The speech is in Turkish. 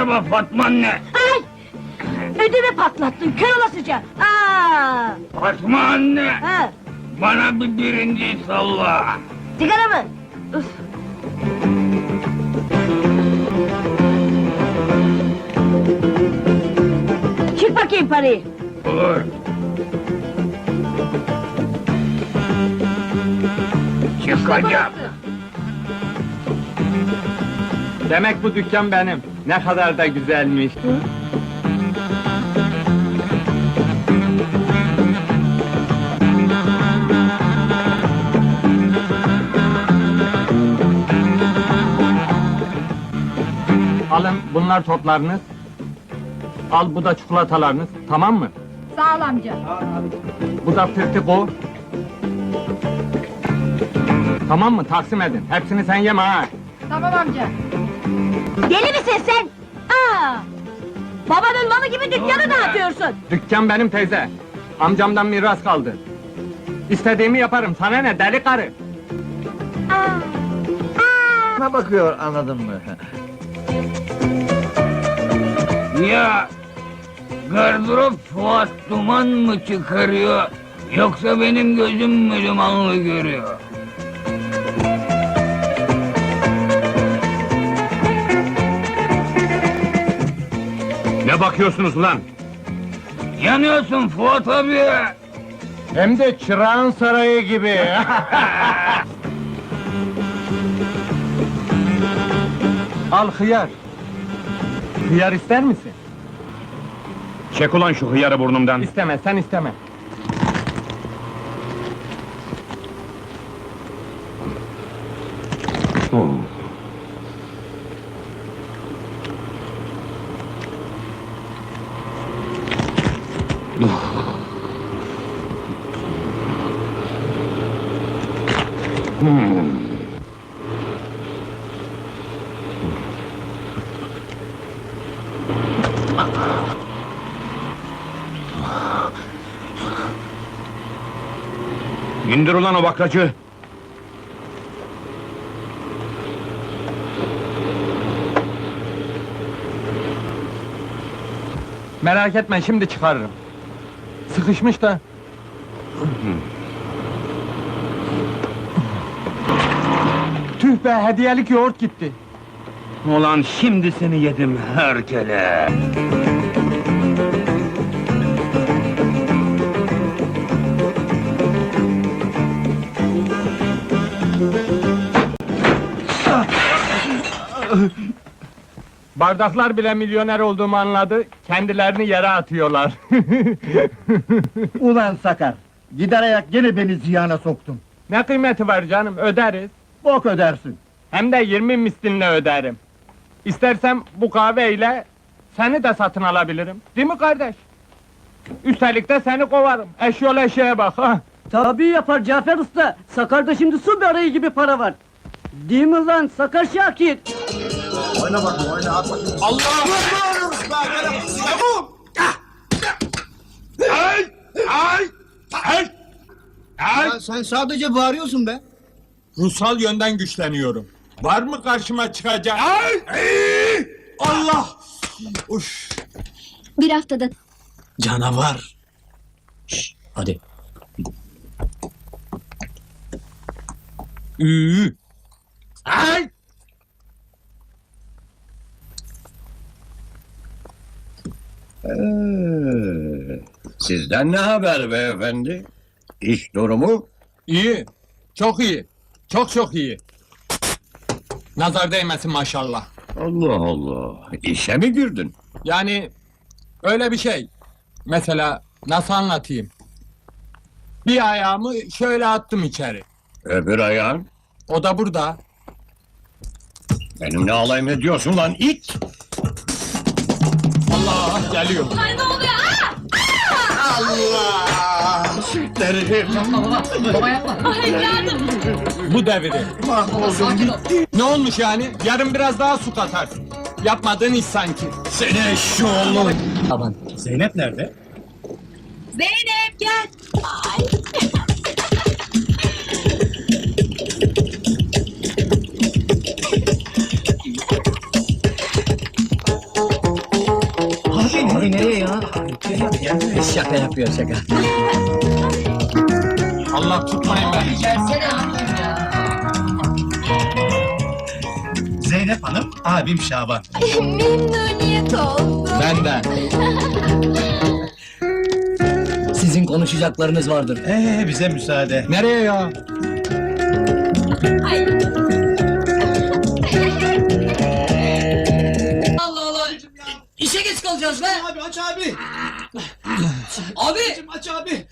araba Fatma anne. Ay! Ödümü patlattın kör olasıca. Aa! Fatma anne. Ha, Bana bir birinci salla. sigara mı? Üf. Çık bakayım parayı. Olur. Çıkacağım. Demek bu dükkan benim. Ne kadar da güzelmiş. Alın bunlar toplarınız. Al bu da çikolatalarınız. Tamam mı? Sağ ol amca. Bu da fırtıko. Tamam mı? Taksim edin. Hepsini sen yeme ha. Tamam amca. Deli misin sen? Aa! Babanın malı gibi dükkanı dağıtıyorsun. Dükkan benim teyze. Amcamdan miras kaldı. İstediğimi yaparım. Sana ne deli karı? Ne bakıyor anladın mı? Ya gardırop Fuat duman mı çıkarıyor yoksa benim gözüm mü dumanlı görüyor? Ne bakıyorsunuz lan? Yanıyorsun Fuat abi. Hem de çırağın sarayı gibi. Al hıyar. Hıyar ister misin? Çek ulan şu hıyarı burnumdan. İsteme, sen isteme. İndir ulan o bakracı. Merak etme, şimdi çıkarırım. Sıkışmış da. Tüh be, hediyelik yoğurt gitti. Ulan şimdi seni yedim herkele. Bardaklar bile milyoner olduğumu anladı, kendilerini yere atıyorlar. Ulan sakar! Gider ayak gene beni ziyana soktun. ne kıymeti var canım, öderiz. Bok ödersin. Hem de 20 mislinle öderim. İstersem bu kahveyle seni de satın alabilirim. Değil mi kardeş? Üstelik de seni kovarım. Eşyol eşeğe bak ha. Tabii yapar Cafer Usta. Sakar'da şimdi su böreği gibi para var. Değil mi lan Sakar Şakir? Ya sen sadece bağırıyorsun be. Ruhsal yönden güçleniyorum. Var mı karşıma çıkacak? Allah! Uş! Bir haftada Canavar. Şş, hadi. Ü. Ay! Sizden ne haber beyefendi? İş durumu? İyi. Çok iyi. Çok çok iyi. Nazar değmesin maşallah. Allah Allah. İşe mi girdin? Yani öyle bir şey. Mesela nasıl anlatayım? Bir ayağımı şöyle attım içeri. Öbür ayağın? O da burada. Benimle alay mı ediyorsun lan it? Allah geliyor. Bu devri. Ne olmuş yani? Yarın biraz daha su katarsın. Yapmadığın iş sanki. Seni eşşoğlu! Zeynep nerede? Zeynep gel. Abi nereye ya? Şaka yapıyor şaka. Allah tutmayın beni. Zeynep Hanım, abim Şaban. Memnuniyet oldu. Ben de. Sizin konuşacaklarınız vardır. Ee, bize müsaade. Nereye ya? Allah Allah. İşe geç kalacağız be. Abi aç abi. Abi Aç abi.